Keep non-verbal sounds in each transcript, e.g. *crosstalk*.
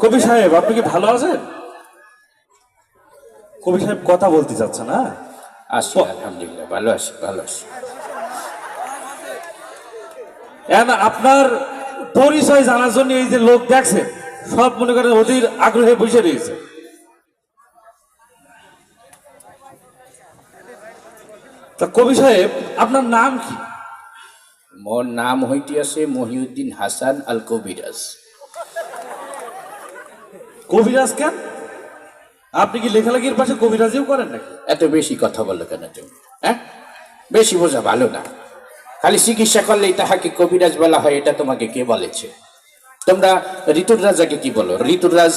কবি সাহেব আপনি কি ভালো আছেন? কবি সাহেব কথা বলতে চাচ্ছে না আছি আলহামদুলিল্লাহ ভালো আছি ভালো আছি। আপনার পরিচয় জানার জন্য এই যে লোক দেখছে সব মনে করেন অধীর আগ্রহে বসে রয়েছে। তা কবি সাহেব আপনার নাম কি? মোর নাম হইতেছে মহিউদ্দিন হাসান আল কবিরাজ কবিরাজ কেন? আপনি কি লেখালেখির পাশে কবিরাজিও করেন নাকি? এত বেশি কথা বলল কেন তুমি হ্যাঁ? বেশি বোঝা ভালো না। খালি চিকিৎসা করলেই তাহাকে কবিরাজ বলা হয় এটা তোমাকে কে বলেছে? তোমরা ঋতুর রাজাকে কি বলো? ঋতুর রাজ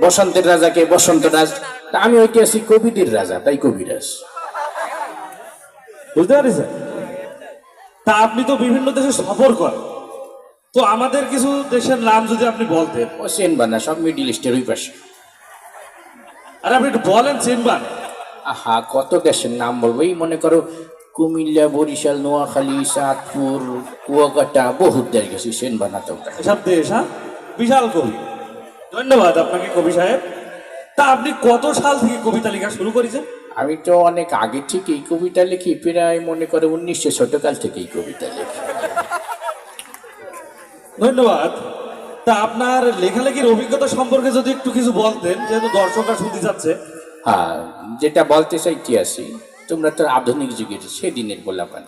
বসন্তের রাজাকে বসন্ত রাজ। তা আমি ওইটি আছি কবিদের রাজা তাই কবিরাজ। বুঝতে পারছেন তা আপনি তো বিভিন্ন দেশে সফর করেন। তো আমাদের কিছু দেশের নাম যদি আপনি বলতেন। ও সেন বানা সব মিডিল ইস্টের ওই পাশে। আর আপনি একটু বলেন চেনবান আহা কত দেশের নাম বলব? এই মনে করো কুমিল্লা বরিশাল নোয়াখালী চাঁদপুর কুয়াকাটা বহুত দেশ গেছি সেন বানা তোমরা এসব দেশ হ্যাঁ? বিশাল কবি। ধন্যবাদ আপনাকে কবি সাহেব। তা আপনি কত সাল থেকে কবিতা লেখা শুরু করেছেন? আমি তো অনেক আগে থেকেই কবিতা লিখি প্রায় মনে করে উনিশশো ছোটকাল থেকেই কবিতা লিখি। ধন্যবাদ। তা আপনার লেখালেখির অভিজ্ঞতা সম্পর্কে যদি একটু কিছু বলতেন যেহেতু দর্শকরা শুনতে যাচ্ছে হ্যাঁ যেটা বলতে চাইতে আছি তোমরা তো আধুনিক যুগের সেদিনের বলাপান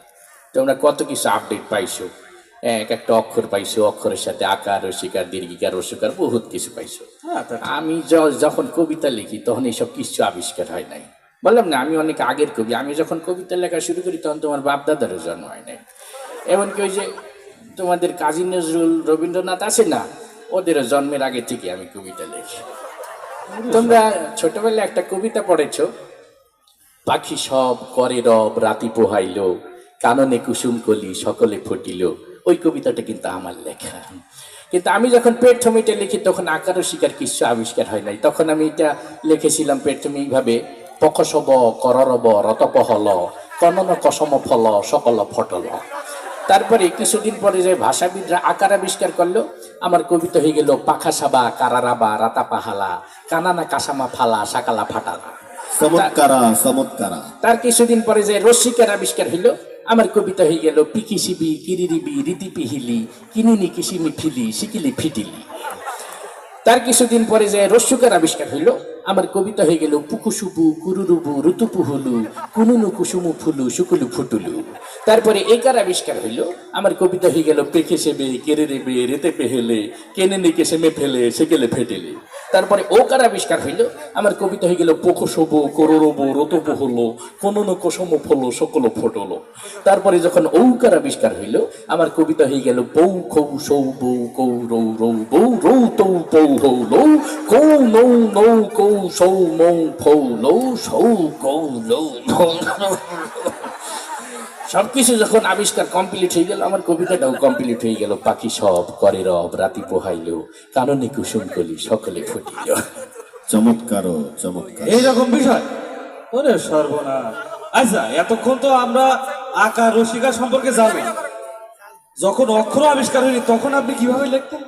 তোমরা কত কিছু আপডেট পাইছো এক একটা অক্ষর পাইছো অক্ষরের সাথে আকার রসিকার দীর্ঘিকার রসিকার বহুত কিছু পাইছো। হ্যাঁ আমি যখন কবিতা লিখি তখন এইসব কিছু আবিষ্কার হয় নাই। বললাম না আমি অনেক আগের কবি। আমি যখন কবিতা লেখা শুরু করি তখন তোমার বাপদাদারও জন্ম হয় নাই। এমনকি ওই যে তোমাদের কাজী নজরুল রবীন্দ্রনাথ আছে না ওদেরও জন্মের আগে থেকে আমি কবিতা লিখি। তোমরা ছোটবেলায় একটা কবিতা পড়েছো পাখি সব করে রব রাতি পোহাইল কাননে কুসুম কলি সকলে ফুটিল ওই কবিতাটা কিন্তু আমার লেখা। কিন্তু আমি যখন পেট্রমিটে লিখি তখন আকারও শিকার কিছু আবিষ্কার হয় নাই। তখন আমি এটা লিখেছিলাম পেট্রমিকভাবে পকসব কররব রতপহল কনন কসম ফল সকল ফটল। তারপরে কিছুদিন পরে যে ভাষাবিদরা আকার আবিষ্কার করল আমার কবিতা হয়ে গেল পাখা সাবা কারারাবা রাতা পাহালা কানানা কাসামা ফালা সাকালা ফাটালা চমৎকারা চমৎকারা। তার কিছুদিন পরে যে রসিকার আবিষ্কার হইল আমার কবিতা হয়ে গেল পিকিসিবি কিরিরিবি রীতি পিহিলি, কিনিনি কিসিমি ফিলি সিকিলি ফিটিলি। তার কিছুদিন পরে যে রস্যকার আবিষ্কার হইল, আমার কবিতা হয়ে গেল পুকুসুবু কুরুরুবু ঋতুপুহুলু কুনুনু কুসুমু ফুলু, শুকুলু ফুটুলু। তারপরে একার আবিষ্কার হইল, আমার কবিতা হয়ে গেল, পেখে সেবে কেড়ে রেবে, রেতে পেহেলে, কেনে নেকে সেমে ফেলে, সেকেলে ফেটেলে। তারপরে ওকার আবিষ্কার হইল? আমার কবিতা হয়ে গেল পোকসবো কররবো রতপ হলো কোন কোসম ফলো, সকল ফটলো। তারপরে যখন ঔকার আবিষ্কার হইল, আমার কবিতা হয়ে গেল বৌ খৌ সৌ বৌ কৌ রৌ রৌ বৌ রৌ তৌ পৌ হৌ লৌ কৌ নৌ নৌ কৌ সৌ মৌ ফৌ লৌ সৌ কৌ লৌ নৌ সবকিছু যখন আবিষ্কার কমপ্লিট হয়ে গেল আমার কবিতাটাও কমপ্লিট হয়ে গেল। পাখি সব করে রব রাতি পোহাইল কারণে কুসুম কলি সকলে ফুটিল। চমৎকার চমৎকার। এইরকম বিষয়? ওরে সর্বনাশ। আচ্ছা এতক্ষণ তো আমরা আকার রসিকা সম্পর্কে জানি যখন অক্ষর আবিষ্কার হয়নি তখন আপনি কীভাবে লিখতেন?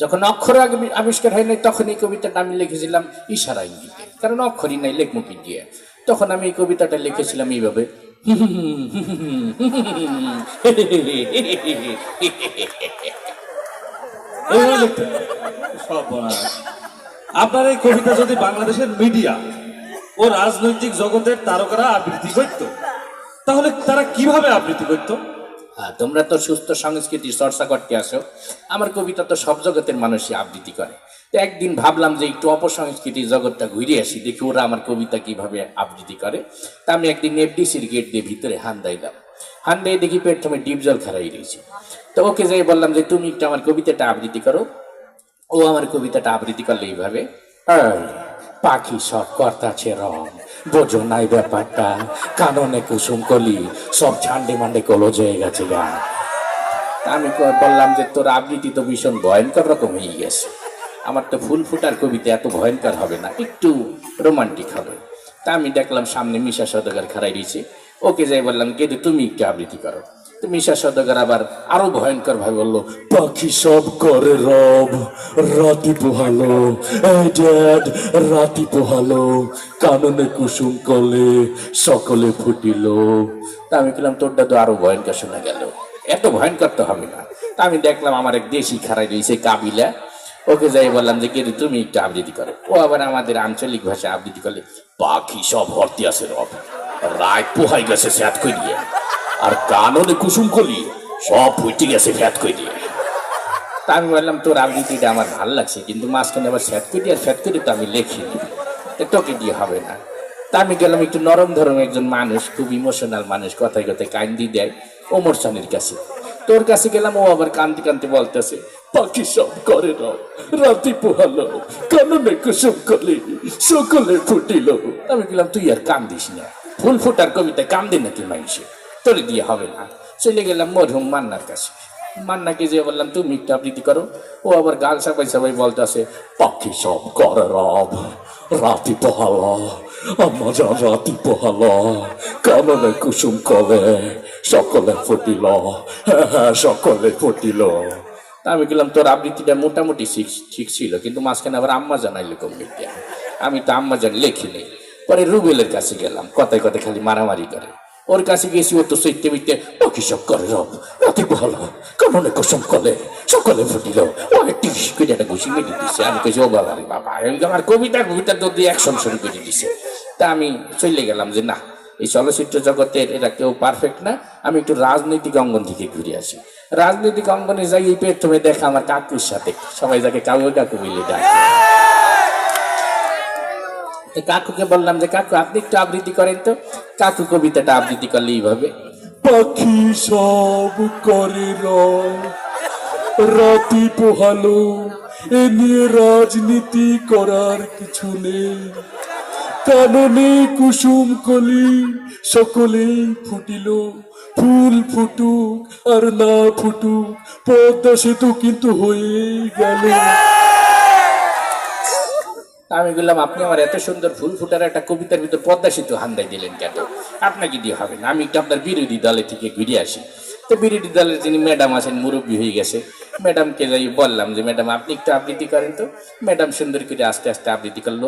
যখন অক্ষর আবিষ্কার হয় নাই তখন এই কবিতাটা আমি লিখেছিলাম ইশারা ইঙ্গিতে। কারণ অক্ষরই নাই লেখমুখি দিয়ে। তখন আমি এই কবিতাটা লিখেছিলাম এইভাবে। আপনার এই কবিতা যদি বাংলাদেশের মিডিয়া ও রাজনৈতিক জগতের তারকারা আবৃত্তি করত তাহলে তারা কীভাবে আবৃত্তি করত? হ্যাঁ, তোমরা তো সুস্থ সংস্কৃতি চর্চা করতে আসো। আমার কবিতা তো সব জগতের মানুষই আবৃত্তি করে। একদিন ভাবলাম যে একটু অপসংস্কৃতির জগৎটা ঘুরে আসি দেখি ওরা আমার কবিতা কীভাবে আবৃত্তি করে। তা আমি একদিন এফডিসির গেট দিয়ে ভিতরে হান দাইলাম হান দিয়ে দেখি প্রথমে ডিপ জল খারাই রয়েছে। তো ওকে যাই বললাম যে তুমি একটু আমার কবিতাটা আবৃত্তি করো। ও আমার কবিতাটা আবৃত্তি করলে এইভাবে। "এই, পাখি সব কর্তাছে রং বোঝো নাই ব্যাপারটা কাননে কুসুম কলি সব ছান্ডে মান্ডে কলজ হয়ে গেছে গা। আমি বললাম যে তোর আবৃত্তি তো ভীষণ ভয়ঙ্কর রকম হয়ে গেছে। আমার তো ফুল ফুটার কবিতা এত ভয়ঙ্কর হবে না, একটু রোমান্টিক হবে। তা আমি দেখলাম সামনে মিশা সদকার খারাই দিয়েছে ওকে যাই বললাম কিন্তু তুমি একটু আবৃত্তি করো। মিশা সদকার আবার আরও ভয়ঙ্কর ভাবে বলল, পাখি সব করে রব, রাতি পোহালো রাতি পোহালো, কাননে কুসুম কলে সকলে ফুটিল। তা আমি বললাম তোরটা তো আরও ভয়ঙ্কর শোনা গেল। এত ভয়ঙ্কর তো হবে না। তা আমি দেখলাম আমার এক দেশি খারাই রয়েছে কাবিলা। ওকে যাই বললাম যে কে রে, তুমি একটু আবৃত্তি করো। ও আবার আমাদের আঞ্চলিক ভাষায় আবৃত্তি করলে পাখি সব ভর্তি আছে রব। রায় পোহাই গেছে স্যাত দিয়ে। আর কাননে কুসুম কলি সব ফুটে গেছে ফ্যাত করিয়ে তা আমি বললাম তোর আবৃত্তিটা আমার ভালো লাগছে কিন্তু মাঝখানে আবার স্যাত করি আর ফ্যাত করি তো আমি লিখিনি। তো তোকে দিয়ে হবে না। তা আমি গেলাম একটু নরম ধরম একজন মানুষ খুব ইমোশনাল মানুষ কথায় কথায় কান্দি দেয় ওমর সানির কাছে। তোর কাছে গেলাম, ও আবার কান্তি কান্তি বলতেছে, পাখি সব করে রব রাতি পোহালো কাননে কুসুম কলে সকলে ফুটিল। আমি গেলাম তুই আর কান্দিস না, ফুল ফুটার কবিতা কান্দে নাকি মানুষে তোর দিয়ে হবে না। চলে গেলাম মরহুম মান্নার কাছে। মান্নাকে যে বললাম, তুমি একটু আবৃত্তি করো। ও আবার গাল সবাই সবাই বলতেছে, পাখি সব করে রব রাতি পোহালো আমার রাতি পোহালো কাননে কুসুম কলে সকলে ফুটিল *laughs* সকলে ফুটিল আমি গেলাম তোর আবৃত্তিটা মোটামুটি ঠিক ছিল, কিন্তু মাঝখানে আবার আম্মা জানাইলো কমিটি আমি তো আম্মা জানি লেখিনি। পরে রুবেলের কাছে গেলাম, কথায় কথায় খালি মারামারি করে। ওর কাছে গেছি, ও তো সইতে মিটতে ও কি সব করে রব? রাতে ভালো কারণে কুসুম কলে সকলে ফুটিল ও একটি করে একটা ঘুষি মেরে দিছে। আমি কেছি ও বাবা রে বাবা। আমি আমার কবিতা কবিতা তো দিয়ে অ্যাকশন শুরু করে দিছে। তা আমি চলে গেলাম যে, না এই চলচ্চিত্র জগতের এটা কেউ পারফেক্ট না। আমি একটু রাজনৈতিক অঙ্গন থেকে ঘুরে আসি। রাজনৈতিক অঙ্গনে যাই, এই প্রথমে দেখা আমার কাকুর সাথে। সবাই যাকে কাকু কাকু মিলে ডাকে। কাকুকে বললাম যে, কাকু, আপনি একটু আবৃত্তি করেন তো। কাকু কবিতাটা আবৃত্তি করলে এইভাবে পাখি সব করে রাতি পোহালো, এ নিয়ে রাজনীতি করার কিছু নেই। কাননে কুসুম কলি, সকলেই ফুটিল। ফুল ফুটুক আর না ফুটুক, পদ্মা সেতু কিন্তু হয়ে গেল। আমি বললাম, আপনি আমার এত সুন্দর ফুল ফুটার একটা কবিতার ভিতর পদ্মা সেতু হান্দাই দিলেন কেন? আপনাকে দিয়ে হবে না? আমি একটু আপনার বিরোধী দলে থেকে ঘুরে আসি। তো বিরোধী দলের যিনি ম্যাডাম আছেন, মুরব্বী হয়ে গেছে। ম্যাডামকে যাই বললাম যে, ম্যাডাম, আপনি একটু আবৃত্তি করেন তো। ম্যাডাম সুন্দর করে আস্তে আস্তে আবৃত্তি করল।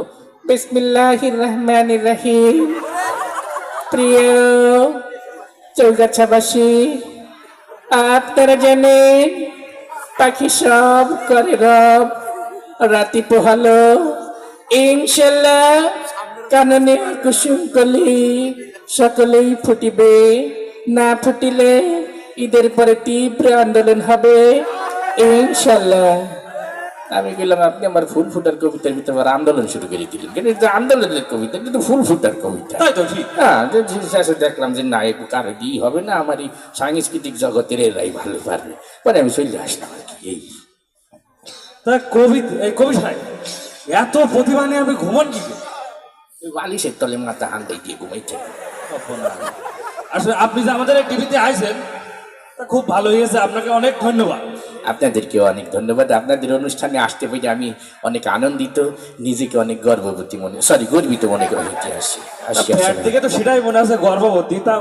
চৌগাছাবাসী জানেন পাখি সব করে রব। রাতি পোহালো ইনশাল্লাহ কাননে কুসুম কলি সকলেই ফুটিবে। না ফুটিলে ঈদের পরে তীব্র আন্দোলন হবে ইনশাল্লাহ আমি বললাম আপনি আমার ফুল ফুটার কবিতার ভিতরে আবার আন্দোলন শুরু করে দিলেন। কিন্তু এটা আন্দোলনের কবিতা কিন্তু ফুল ফুটার কবিতা। তাই তো ঠিক। হ্যাঁ শেষে দেখলাম যে না একটু কারও হবে না আমার এই সাংস্কৃতিক জগতের এরাই ভালো পারবে। পরে আমি চলে আসলাম আর কি এই। তা কবি এই কবি সাহেব এত প্রতিভা নিয়ে আপনি ঘুমান কি বালিশের তলে মাথা হান্দাই দিয়ে ঘুমাইছে আসলে আপনি যে আমাদের টিভিতে আইছেন তা খুব ভালো হয়েছে। আপনাকে অনেক ধন্যবাদ। আপনাদেরকেও অনেক ধন্যবাদ। আপনাদের অনুষ্ঠানে আসতে পেরে আমি অনেক আনন্দিত নিজেকে অনেক গর্ভবতী মনে সরি গর্বিত মনে করে আসি আসি থেকে তো সেটাই মনে আছে গর্ভবতী তা